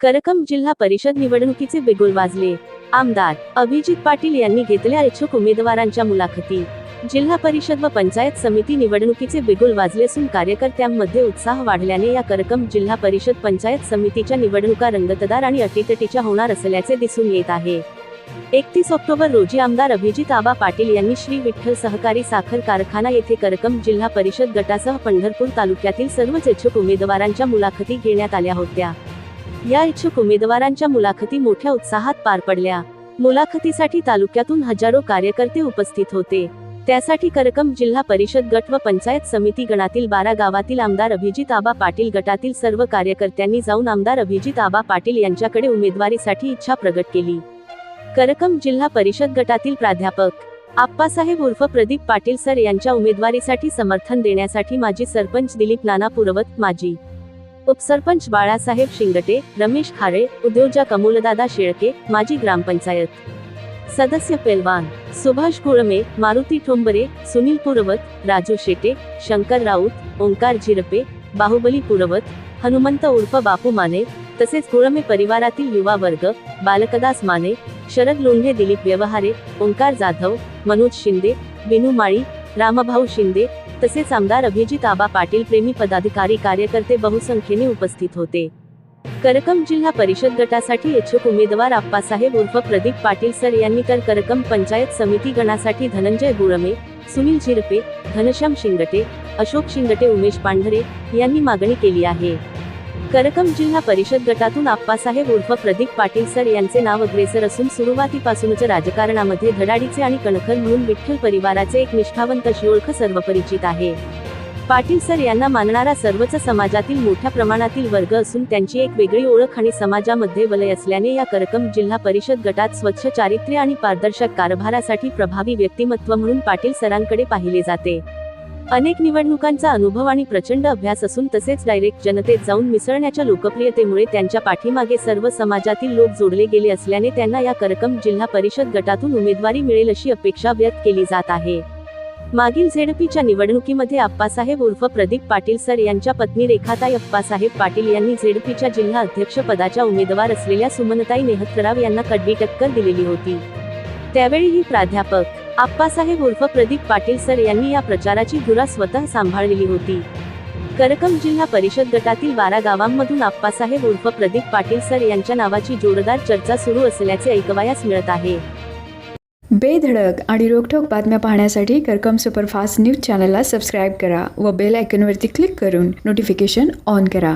करकम जिल्हा परिषद निवडणुकीचे बिगुल वाजले. आमदार अभिजित पाटील यांनी घेतल्या इच्छुक उमेदवारांच्या मुलाखती. जिल्हा परिषद व पंचायत समिती निवडणुकीचे बिगुल वाजले असून कार्यकर्त्यांमध्ये उत्साह वाढल्याने या करकम जिल्हा परिषद पंचायत समितीच्या निवडणुका रंगतदार आणि अटीतटीच्या होणार असल्याचे दिसून येत आहे. एकतीस ऑक्टोबर रोजी आमदार अभिजित आबा पाटील यांनी श्री विठ्ठल सहकारी साखर कारखाना येथे करकम जिल्हा परिषद गटासह पंढरपूर तालुक्यातील सर्वच इच्छुक उमेदवारांच्या मुलाखती घेण्यात आल्या होत्या. या इच्छुक उमेदवारांच्या मुलाखती मोठ्या उत्साहात पार पडल्या. मुलाखतीसाठी तालुक्यातून हजारो कार्यकर्ते उपस्थित होते. त्यासाठी करकम जिल्हा परिषद गट व पंचायत समिती गणातील बारा गावातील आमदार अभिजित आबा पाटील गटातील सर्व कार्यकर्त्यांनी जाऊन आमदार अभिजित आबा पाटील यांच्याकडे उमेदवारीसाठी इच्छा प्रगट केली. करकम जिल्हा परिषद गटातील प्राध्यापक. आप्पासाहेब उर्फ प्रदीप पाटील सर यांच्या उमेदवारीसाठी समर्थन देण्यासाठी माजी सरपंच दिलीप नाना पुरवत माजी उपसरपंच बाळासाहेब शिंगटे रमेश खारे उद्योजक अमोलदादा शेळके माजी ग्रामपंचायत सदस्य पेलवान सुभाष गुळमे मारुती ठोंबरे सुनील पुरवत राजू शेटे शंकर राऊत ओंकार झिरपे बाहुबली पुरवत हनुमंत उर्फ बापू माने तसेच कुळमे परिवारातील युवा वर्ग बालकदास माने शरद लोंढे दिलीप व्यवहारे ओंकार जाधव मनोज शिंदे बिनू माळी रामभाऊ शिंदे तसेच आमदार अभिजित आबा पाटील प्रेमी पदाधिकारी कार्यकर्ते बहुसंख्येने उपस्थित होते. करकम जिल्हा परिषद गटासाठी इच्छुक उमेदवार आप्पासाहेब उर्फ प्रदीप पाटील सर यांनी तर करकम पंचायत समिती गणासाठी धनंजय गुळमे सुनील झिरपे घनश्याम शिंगटे अशोक शिंगटे उमेश पांढरे यांनी मागणी केली आहे. करकम जिल्हा परिषद गटातून आप्पासाहेब उर्फ प्रदीप पाटील सर यांचे नाव अग्रेसर असून सुरुवातीपासूनच राजकारणामध्ये धडाडीचे आणि कणखर म्हणून विठ्ठल परिवाराचे एक निष्ठावंत अशी ओळख सर्वपरिचित आहे. पाटील सर यांना मानणारा सर्वच समाजातील मोठ्या प्रमाणातील वर्ग असून त्यांची एक वेगळी ओळख आणि समाजामध्ये वलय असल्याने या करकम जिल्हा परिषद गटात स्वच्छ चारित्र्य आणि पारदर्शक कारभारासाठी प्रभावी व्यक्तिमत्व म्हणून पाटील सरांकडे पाहिले जाते. अनेक निवडणुकांचा अनुभव आणि प्रचंड अभ्यास असून तसेच डायरेक्ट जनतेत जाऊन मिसळण्याच्या लोकप्रियतेमुळे त्यांच्या पाठीमागे सर्व समाजातील लोक जोडले गेले असल्याने त्यांना या करकम जिल्हा परिषद गटातून उमेदवारी मिळेल अशी अपेक्षा व्यक्त केली जात आहे. मागील झेडपीच्या निवडणुकीमध्ये अप्पासाहेब उर्फ प्रदीप पाटील सर यांच्या पत्नी रेखाताई अप्पासाहेब पाटील यांनी झेडपीच्या जिल्हा अध्यक्ष पदाच्या उमेदवार असलेल्या सुमनताई नेहतराव यांना कडवी टक्कर दिलेली होती. त्यावेळी ही प्राध्यापक आप्पासाहेब उर्फ प्रदीप पाटील सर यांनी या प्रचाराची धुरा स्वतः सांभाळलेली होती. करकम जिल्हा परिषद गटातील बारा गावांमधून आप्पासाहेब उर्फ प्रदीप पाटील सर यांच्या नावाची जोरदार चर्चा सुरू असल्याचे ऐकवायास मिळत आहे. बेधडक आणि रोखोक बातम्या पाहण्यासाठी करकम सुपरफास्ट न्यूज चॅनलला सबस्क्राईब करा व बेल आयकॉनवरती क्लिक करून नोटिफिकेशन ऑन करा.